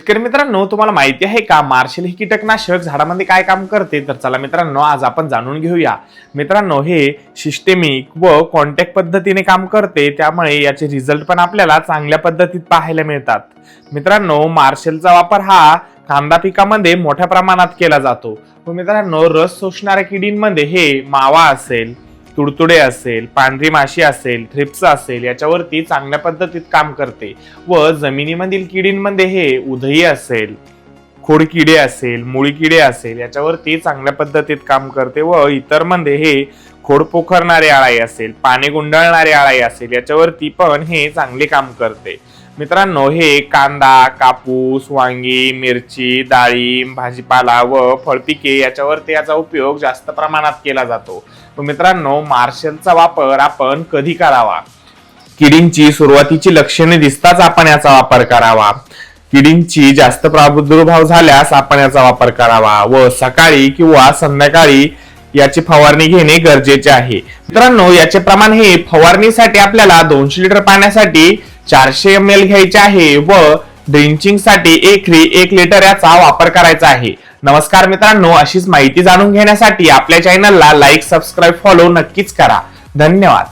शेतकरी मित्रांनो तुम्हाला माहिती आहे का मार्शल हे कीटकनाशक झाडामध्ये काय काम करते? तर चला मित्रांनो आज आपण जाणून घेऊया. मित्रांनो हे सिस्टेमिक व कॉन्टॅक्ट पद्धतीने काम करते. त्यामुळे याचे रिझल्ट पण आपल्याला चांगल्या पद्धतीत पाहायला मिळतात. मित्रांनो मार्शलचा वापर हा कांदा पिकामध्ये मोठ्या प्रमाणात केला जातो. व मित्रांनो रस शोषणाऱ्या किडींमध्ये हे मावा असेल. तुडतुडे असेल पांढरी माशी असेल थ्रिप्स असेल याच्यावरती चांगल्या पद्धतीत काम करते. व जमिनीमधील किडींमध्ये हे उधई असेल खोडकिडे असेल मुळी किडे असेल याच्यावरती चांगल्या पद्धतीत काम करते व इतरमध्ये हे खोड पोखरणारे आळाई असेल पाने गुंडाळणारे आळाई असेल याच्यावरती पण हे चांगले काम करते. मित्रांनो हे कांदा कापूस वांगी मिरची डाळिंब भाजीपाला व फळपिके याच्यावरती याचा उपयोग जास्त प्रमाणात केला जातो. मित्रांनो मार्शलचा वापर आपण कधी करावा? किडींची सुरुवातीची लक्षणे दिसताच आपण याचा वापर करावा. किडींची जास्त प्रादुर्भाव झाल्यास आपण याचा वापर करावा व सकाळी किंवा संध्याकाळी याची फवारणी घेणे गरजेचे आहे. मित्रांनो याचे प्रमाण हे फवारणीसाठी आपल्याला दोनशे लिटर पाण्यासाठी चारशे एम एल घ्यायचे आहे व ड्रिंचिंगसाठी एकरी एक लिटर याचा वापर करायचा आहे. नमस्कार मित्रांनो अशीच माहिती जाणून घेण्यासाठी आपल्या चॅनलला लाईक सबस्क्राईब फॉलो नक्कीच करा. धन्यवाद.